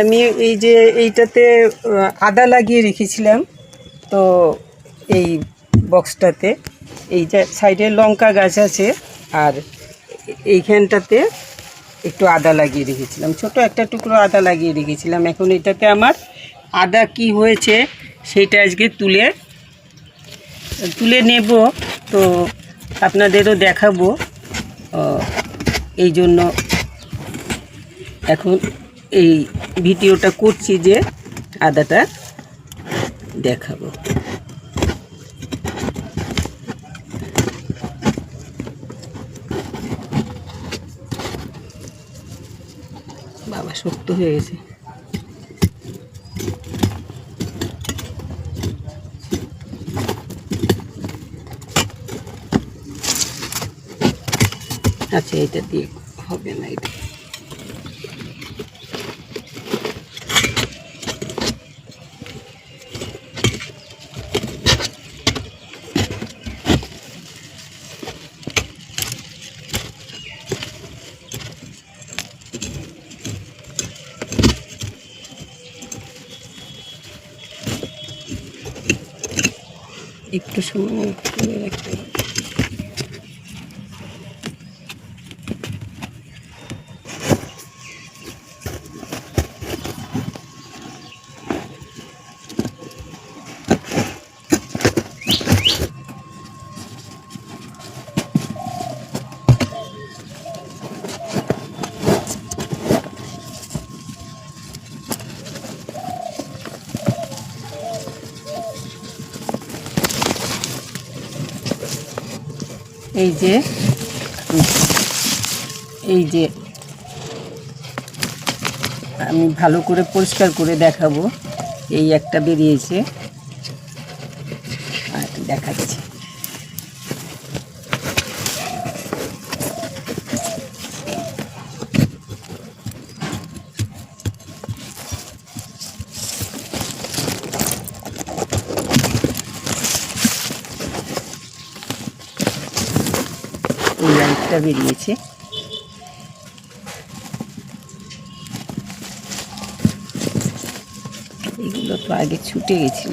আমি এই যে এইটাতে আদা লাগিয়ে রেখেছিলাম। তো এই বক্সটাতে, এই যে সাইডে লঙ্কা গাছ আছে, আর এইখানটাতে একটু আদা লাগিয়ে রেখেছিলাম। ছোট একটা টুকরো আদা লাগিয়ে রেখেছিলাম। এখন এটাতে আমার আদা কি হয়েছে, সেটা আজকে তুলে তুলে নেব। তো আপনাদেরও দেখাবো। এই জন্য এখন এই ভিডিওটা করছি যে আদাটা দেখাবো। বাবা, শক্ত হয়ে গেছে। আচ্ছা এটা দিয়ে হবে না এটা। একটু সময় করে রাখতে এই যে এই যে আমি ভালো করে পরিষ্কার করে দেখাবো। এই একটা বেরিয়েছে আর দেখাচ্ছি আরেকটা বেরিয়েছে। এগুলো তো আগে ছুটে গেছিল।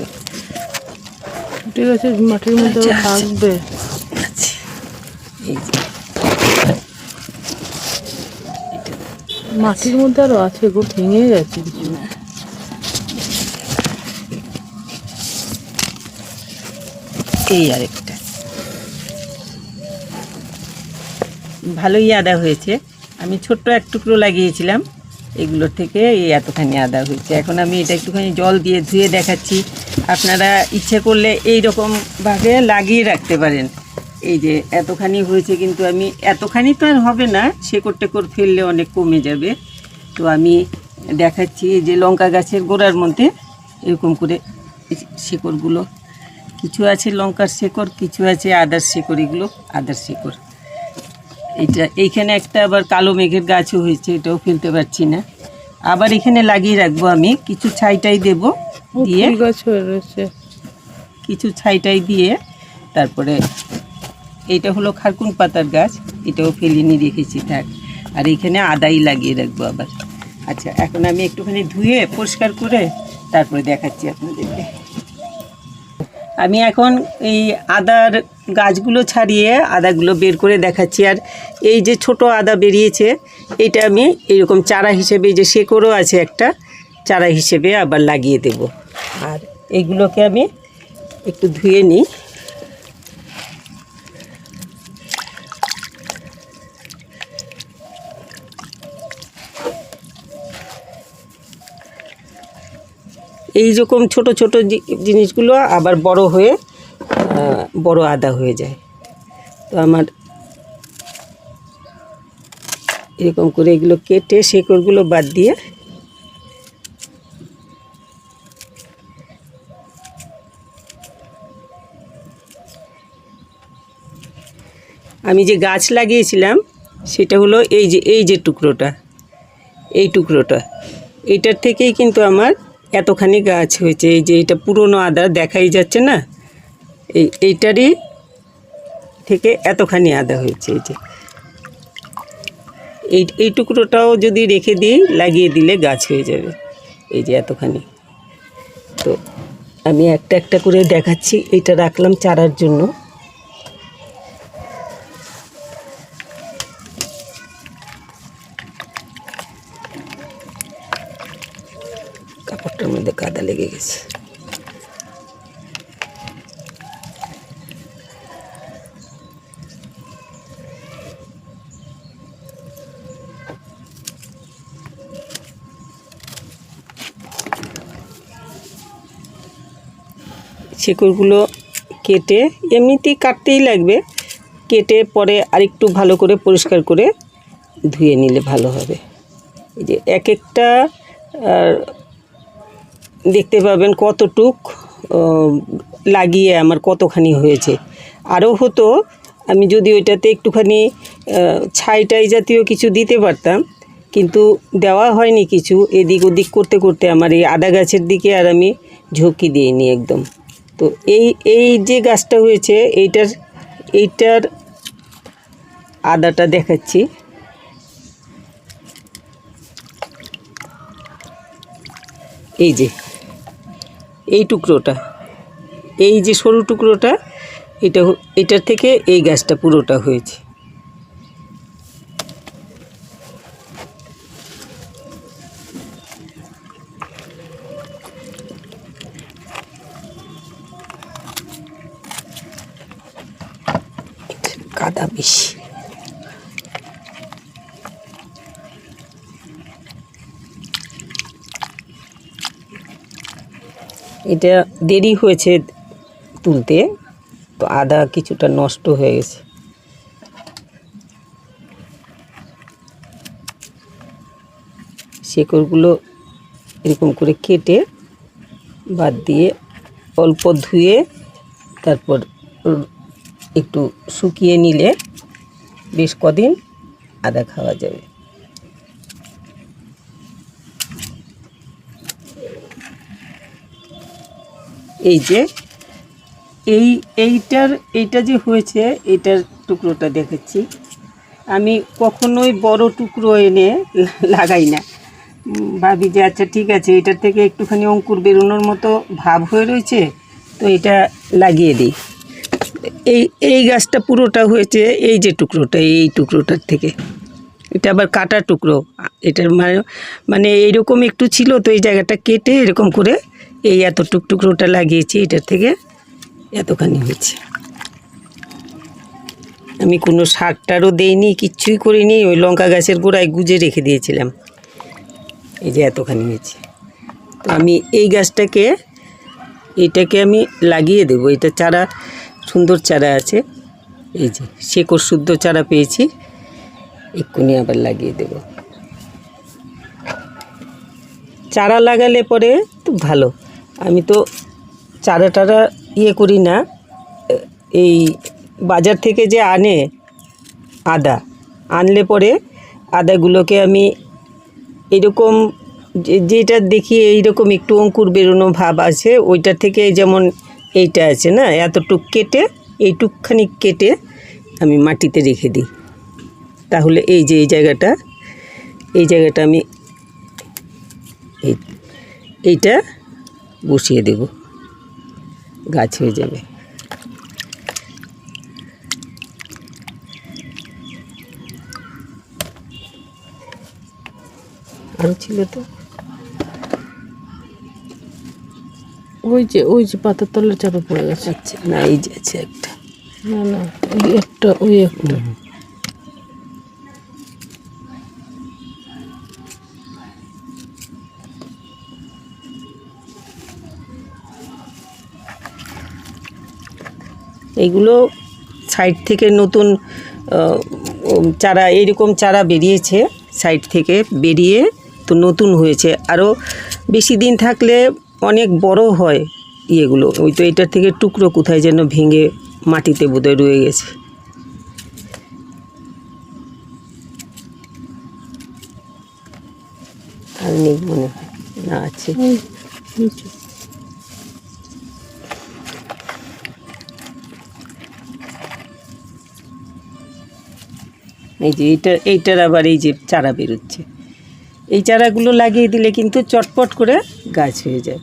ছুটে গেছে মাটির মধ্যে আচ্ছা, আচ্ছা। থাকবে। আচ্ছা। এই যে। মাটির মধ্যে আরও আছে গো ভেঙে গেছে কিছু। এই আরেকটা। ভালোই আদা হয়েছে। আমি ছোট্ট এক টুকরো লাগিয়েছিলাম। এগুলোর থেকে এই এতখানি আদা হয়েছে। এখন আমি এটা একটুখানি জল দিয়ে ধুয়ে দেখাচ্ছি। আপনারা ইচ্ছে করলে এই রকমভাবে লাগিয়ে রাখতে পারেন। এই যে এতখানি হয়েছে কিন্তু আমি, এতখানি তো আর হবে না, শেকড় টেকড় ফেললে অনেক কমে যাবে। তো আমি দেখাচ্ছি এই যে লঙ্কা গাছের গোড়ার মধ্যে, এরকম করে শেকড়গুলো। কিছু আছে লঙ্কার শেকড়, কিছু আছে আদার শেকড়, এগুলো আদার শেকড়। এইটা এইখানে একটা আবার কালো মেঘের গাছও হয়েছে এটাও ফেলতে পারছি না। আবার এখানে লাগিয়ে রাখব আমি কিছু ছাইটাই দেব দিয়ে। গাছ রয়েছে। কিছু ছাইটাই দিয়ে তারপরে এইটা হলো খারকুন পাতার গাছ এটাও ফেলিনি রেখেছি থাক। আর এইখানে আদাই লাগিয়ে রাখব আবার। আচ্ছা এখন আমি একটুখানি ধুয়ে পরিষ্কার করে তারপরে দেখাচ্ছি আপনাদেরকে। আমি এখন এই আদার গাছগুলো ছাড়িয়ে আদাগুলো বের করে দেখাচ্ছি। আর এই যে ছোট আদা বেরিয়েছে, এটা আমি এরকম চারা হিসেবে যে শেকড়ও আছে একটা, চারা হিসেবে আবার লাগিয়ে দেব। আর এগুলোকে আমি একটু ধুয়ে নিই। এই রকম ছোট ছোট জিনিসগুলো আবার বড় হয়ে বড় আদা হয়ে যায়। তো আমার এরকম করে এগুলো কেটে শেকড়গুলো বাদ দিয়ে আমি যে গাছ লাগিয়েছিলাম, সেটা হলো এই যে এই যে টুকরোটা, এই টুকরোটা। এইটার থেকেই কিন্তু আমার এতখানি গাছ হয়েছে, এই যে এটা পুরনো আদা দেখাই যাচ্ছে না? এই, এইটারই থেকে এতখানি আদা হয়েছে, এই যে। এই এই টুকরোটাও যদি রেখে দিই, লাগিয়ে দিলে গাছ হয়ে যাবে, এই যে এতখানি। তো আমি একটা একটা করে দেখাচ্ছি, এটা রাখলাম চারার জন্য। কাদা লেগে গেছে। শেকড়গুলো কেটে এমনিতেই কাটতেই লাগবে। কেটে পরে আরেকটু ভালো করে পরিষ্কার করে ধুয়ে নিলে ভালো হবে। এই যে এক একটা দেখতে পাবেন কতটুক লাগিয়ে আমার কতখানি হয়েছে। আরও হতো আমি যদি ওইটাতে একটুখানি আহ, ছাই জাতীয় কিছু দিতে পারতাম কিন্তু দেওয়া হয়নি কিছু এদিক ওদিক করতে করতে আমার এই আদা গাছের দিকে আর আমি ঝুঁকি দিইনি একদম। তো এই এই যে গাছটা হয়েছে এইটার এইটার আদাটা দেখাচ্ছি। এই যে এই টুকরোটা। এই যে সরু টুকরোটা এটা এটার থেকে এই গাছটা পুরোটা হয়েছে। এটা দেরি হয়েছে তুলতে, তো আদা কিছুটা নষ্ট হয়ে গেছে। শেকড়গুলো এরকম করে কেটে বাদ দিয়ে অল্প ধুয়ে তারপর একটু শুকিয়ে নিলে বেশ কদিন আদা খাওয়া যাবে। এই যে, এই, এইটার, এইটা যে হয়েছে এইটার টুকরোটা দেখেছি। আমি কখনোই বড় টুকরো এনে লাগাই না। ভাবি যে আচ্ছা ঠিক আছে, এটার থেকে একটুখানি অঙ্কুর বেরোনোর মতো ভাব হয়ে রয়েছে, তো এটা লাগিয়ে দিই। এই এই গাছটা পুরোটা হয়েছে এই যে টুকরোটা, এই টুকরোটার থেকে। এটা আবার কাটা টুকরো। এটার মানে মানে এইরকম একটু ছিল, তো এই জায়গাটা কেটে এরকম করে এই এত টুক টুকরোটা লাগিয়েছি, এটার থেকে এতখানি হয়েছে। আমি কোনো সার টারও দেইনি, কিচ্ছুই করিনি, ওই লঙ্কা গাছের গোড়ায় গুজে রেখে দিয়েছিলাম। এই যে এতখানি হয়েছে। তো আমি এই গাছটাকে, এটাকে আমি লাগিয়ে দেবো। এটা চারা, সুন্দর চারা আছে। এই যে শেকড় শুদ্ধ চারা পেয়েছি, এক্ষুনি আবার লাগিয়ে দেব। চারা লাগালে পরে তো ভালো। আমি তো চারা টারা ইয়ে করি না। এই বাজার থেকে যে আনে আদা, আনলে পরে আদাগুলোকে আমি এরকম যেটা দেখি এইরকম একটু অঙ্কুর বেরোনো ভাব আছে ওইটার থেকে যেমন এইটা আছে না, এতটুক কেটে, এইটুকখানি কেটে আমি মাটিতে রেখে দিই। তাহলে এই যে, এই জায়গাটা এই জায়গাটা আমি এই, এইটা বসিয়ে দেব। গাছ হয়ে যাবে। আরও ছিল তো? ওই যে ওই যে পাতার তলার চাপে পড়ে গেছে। আচ্ছা না এই যে আছে একটা। না না ওই একটা ওই একটা। এইগুলো সাইড থেকে নতুন চারা, এইরকম চারা বেরিয়েছে সাইড থেকে বেরিয়ে তো নতুন হয়েছে। আরও বেশি দিন থাকলে অনেক বড় হয় ইয়েগুলো। ওই তো এটার থেকে টুকরো কোথায় যেন ভেঙে মাটিতে বোধহয় রয়ে গেছে। আর নেই মনে হয়। না আছে। এই যে এইটা এইটার আবার এই যে চারা বেরোচ্ছে। এই চারাগুলো লাগিয়ে দিলে কিন্তু চটপট করে গাছ হয়ে যায়।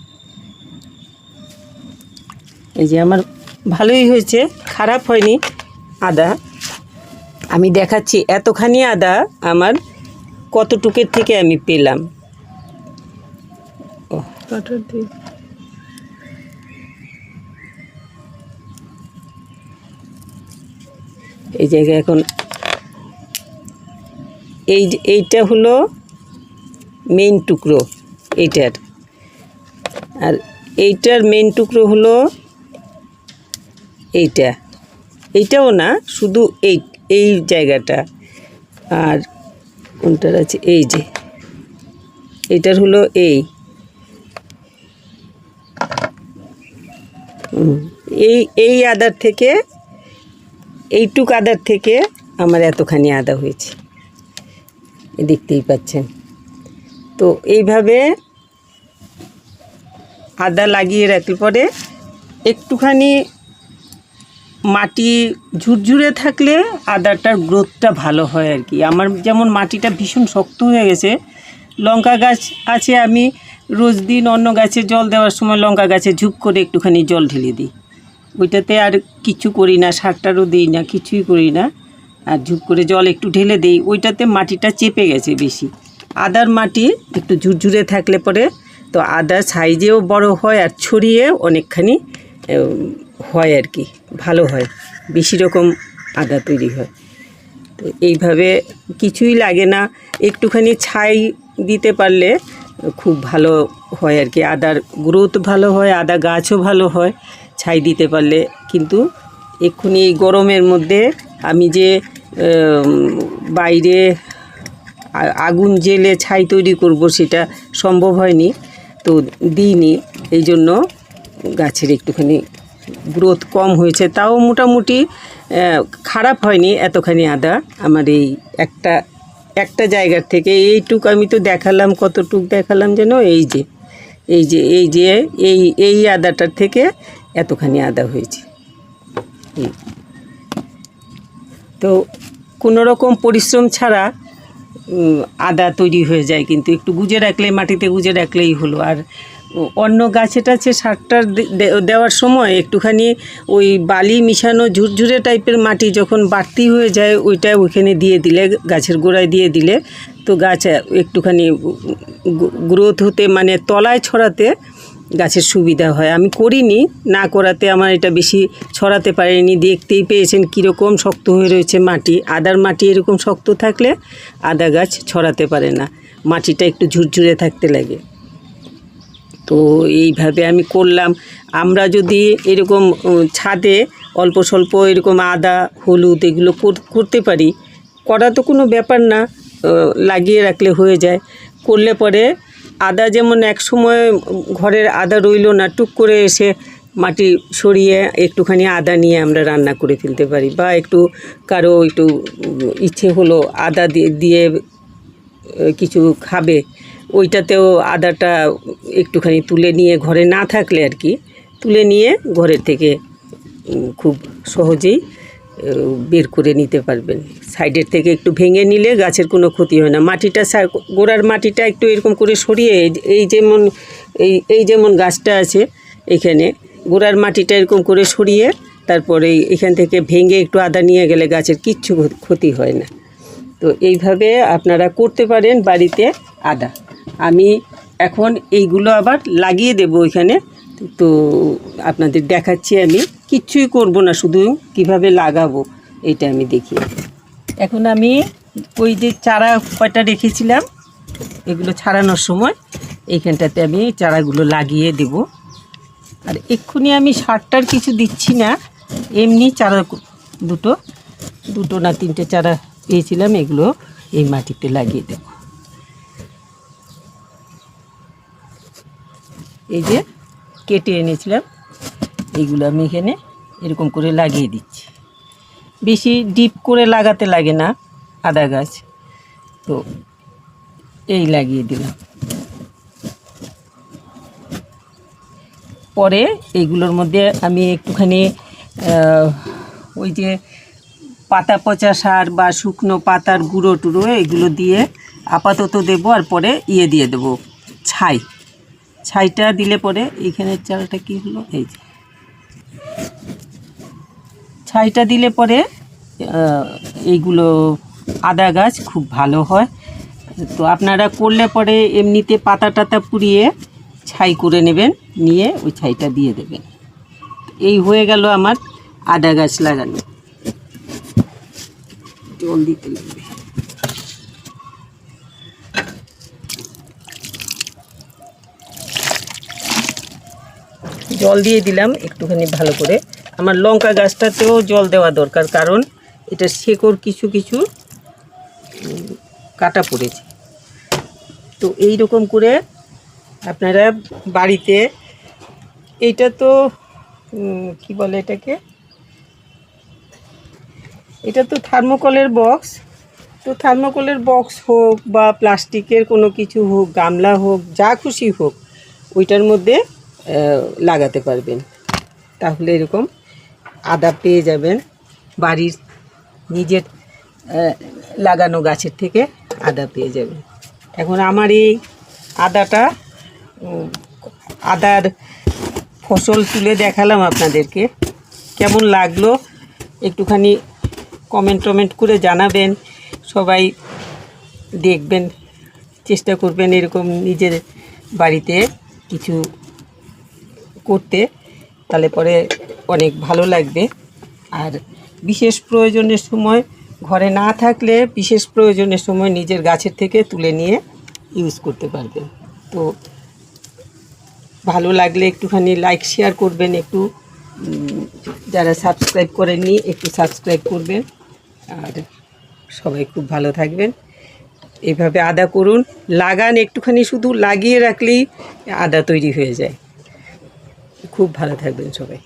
এই যে আমার ভালোই হয়েছে খারাপ হয়নি আদা। আমি দেখাচ্ছি এতখানি আদা আমার কতটুকের থেকে আমি পেলাম। এই জায়গায় এখন এই এইটা হলো মেইন টুকরো এইটার। আর এইটার মেইন টুকরো হলো এইটা। এইটাও না, শুধু এই এই জায়গাটা। আর কোনটার আছে? এই যে, এইটার হলো এই। এই এই আদার থেকে, এইটুক আদার থেকে আমার এতখানি আদা হয়েছে। দেখতেই পাচ্ছেন। তো এইভাবে আদা লাগিয়ে রাখলে পরে একটুখানি মাটি ঝুরঝুরে থাকলে আদাটার গ্রোথটা ভালো হয় আর কি। আমার যেমন মাটিটা ভীষণ শক্ত হয়ে গেছে, লঙ্কা গাছ আছে আমি রোজ দিন অন্য গাছে জল দেওয়ার সময় লঙ্কা গাছে ঝুপ করে একটুখানি জল ঢেলে দিই। ওইটাতে আর কিছু করি না, সারটারও দিই না, কিছুই করি না। আর ঝুপ করে জল একটু ঢেলে দিই, ওইটাতে মাটিটা চেপে গেছে বেশি। আদার মাটি একটু ঝুরঝুরে থাকলে পরে তো আদার সাইজেও বড় হয় আর ছড়িয়ে অনেকখানি হয় আর কি, ভালো হয়, বেশি রকম আদা তৈরি হয়। তো এইভাবে কিছুই লাগে না, একটুখানি ছাই দিতে পারলে খুব ভালো হয় আর কি, আদার গ্রোথ ভালো হয়, আদা গাছও ভালো হয়, ছাই দিতে পারলে। কিন্তু এক্ষুনি এই গরমের মধ্যে আমি যে বাইরে আগুন জেলে ছাই তৈরি করব সেটা সম্ভব হয়নি, তো দিইনি। এই জন্য গাছের একটুখানি গ্রোথ কম হয়েছে। তাও মোটামুটি খারাপ হয়নি এতখানি আদা। আমার এই একটা একটা জায়গার থেকে এইটুক আমি তো দেখালাম, কতটুক দেখালাম যেন এই যে এই যে এই যে, এই এই আদাটার থেকে এতখানি আদা হয়েছে। তো কোনো রকম পরিশ্রম ছাড়া আদা তৈরি হয়ে যায় কিন্তু। একটু গুজে রাখলে মাটিতে গুজে রাখলেই হলো। আর অন্য গাছে টাছে সারটার দেওয়ার সময় একটুখানি ওই বালি মিশানো ঝুরঝুরে টাইপের মাটি যখন বাড়তি হয়ে যায়, ওইটা ওইখানে দিয়ে দিলে, গাছের গোড়ায় দিয়ে দিলে, তো গাছ একটুখানি গ্রোথ হতে মানে তলায় ছড়াতে গাছের সুবিধা হয়। আমি করিনি, না করাতে আমার এটা বেশি ছড়াতে পারিনি। দেখতেই পেয়েছেন কীরকম শক্ত হয়ে রয়েছে মাটি। আদার মাটি এরকম শক্ত থাকলে আদা গাছ ছড়াতে পারে না। মাটিটা একটু ঝুরঝুরে থাকতে লাগে। তো এইভাবে আমি করলাম। আমরা যদি এরকম ছাদে অল্প স্বল্প এরকম আদা, হলুদ এগুলো কর- করতে পারি, করা তো কোনো ব্যাপার না লাগিয়ে রাখলে হয়ে যায়। করলে পরে আদা যেমন এক সময় ঘরের আদা রইল না, টুক করে এসে মাটি সরিয়ে একটুখানি আদা নিয়ে আমরা রান্না করে ফেলতে পারি বা একটু কারও একটু ইচ্ছে হলো আদা দিয়ে কিছু খাবে, ওইটাতেও আদাটা একটুখানি তুলে নিয়ে ঘরে না থাকলে আর কি, তুলে নিয়ে ঘরের থেকে খুব সহজেই বের করে নিতে পারবেন। সাইডের থেকে একটু ভেঙে নিলে গাছের কোনো ক্ষতি হয় না। মাটিটা গোড়ার মাটিটা একটু এরকম করে সরিয়ে এই- যেমন, এই এই যেমন গাছটা আছে এখানে, গোড়ার মাটিটা এরকম করে সরিয়ে তারপরে এখান থেকে ভেঙে একটু আদা নিয়ে গেলে গাছের কিচ্ছু ক্ষতি হয় না। তো এইভাবে আপনারা করতে পারেন বাড়িতে আদা। আমি এখন এইগুলো আবার লাগিয়ে দেব এখানে। তো আপনাদের দেখাচ্ছি আমি। কিচ্ছুই করব না, শুধু কীভাবে লাগাবো এটা আমি দেখি। এখন আমি ওই যে চারা কয়টা রেখেছিলাম, এগুলো ছাড়ানোর সময় এইখানটাতে আমি চারাগুলো লাগিয়ে দেব। আর এক্ষুনি আমি সারটার কিছু দিচ্ছি না, এমনি চারা দুটো দুটো না তিনটে চারা পেয়েছিলাম, এগুলো এই মাটিতে লাগিয়ে দেব। এই যে কেটে এনেছিলাম এইগুলো আমি এখানে এরকম করে লাগিয়ে দিচ্ছি। বেশি ডিপ করে লাগাতে লাগে না আদা গাছ। তো এই লাগিয়ে দিলাম। পরে এইগুলোর মধ্যে আমি একটুখানি ওই যে পাতা পচা সার বা শুকনো পাতার গুঁড়ো টুড়ো এগুলো দিয়ে আপাতত দেবো আর পরে ইয়ে দিয়ে দেবো, ছাই। ছাইটা দিলে পরে এইখানের চালটা কি হলো? এই যে। ছাইটা দিলে পরে এইগুলো আদা গাছ খুব ভালো হয়। তো আপনারা করলে পরে এমনিতে পাতা টাতা পুড়িয়ে ছাই করে নেবেন, নিয়ে ওই ছাইটা দিয়ে দেবেন। এই হয়ে গেল আমার আদা গাছ লাগানো। জল দিতে লাগবে। জল দিয়ে দিলাম একটুখানি ভালো করে। আমার লঙ্কা গাছটাতেও জল দেওয়া দরকার, কারণ এটা শেকড় কিছু কিছু কাটা পড়েছে। তো এই রকম করে আপনারা বাড়িতে এইটা তো কি বলে এটাকে? এটা তো থার্মোকলের বক্স। তো থার্মোকলের বক্স হোক বা প্লাস্টিকের কোনো কিছু হোক, গামলা হোক, যা খুশি হোক, ওইটার মধ্যে লাগাতে পারবেন। তাহলে এরকম আদা পেয়ে যাবেন বাড়ির নিজের লাগানো গাছের থেকে আদা পেয়ে যাবেন। এখন আমার এই আদাটা আদার ফসল তুলে দেখালাম আপনাদেরকে। কেমন লাগল একটুখানি কমেন্ট টমেন্ট করে জানাবেন। সবাই দেখবেন, চেষ্টা করবেন এরকম নিজের বাড়িতে কিছু করতে, তাহলে পরে অনেক ভালো লাগবে। আর বিশেষ প্রয়োজনের সময় ঘরে না থাকলে বিশেষ প্রয়োজনের সময় নিজের গাছের থেকে তুলে নিয়ে ইউজ করতে পারবেন। তো ভালো লাগলে একটুখানি লাইক শেয়ার করবেন একটু। যারা সাবস্ক্রাইব করেননি, একটু সাবস্ক্রাইব করবেন। আর সবাই খুব ভালো থাকবেন। এইভাবে আদা করুন। লাগান একটুখানি শুধু, লাগিয়ে রাখলেই আদা তৈরি হয়ে যায়। খুব ভালো থাকবেন সবাই।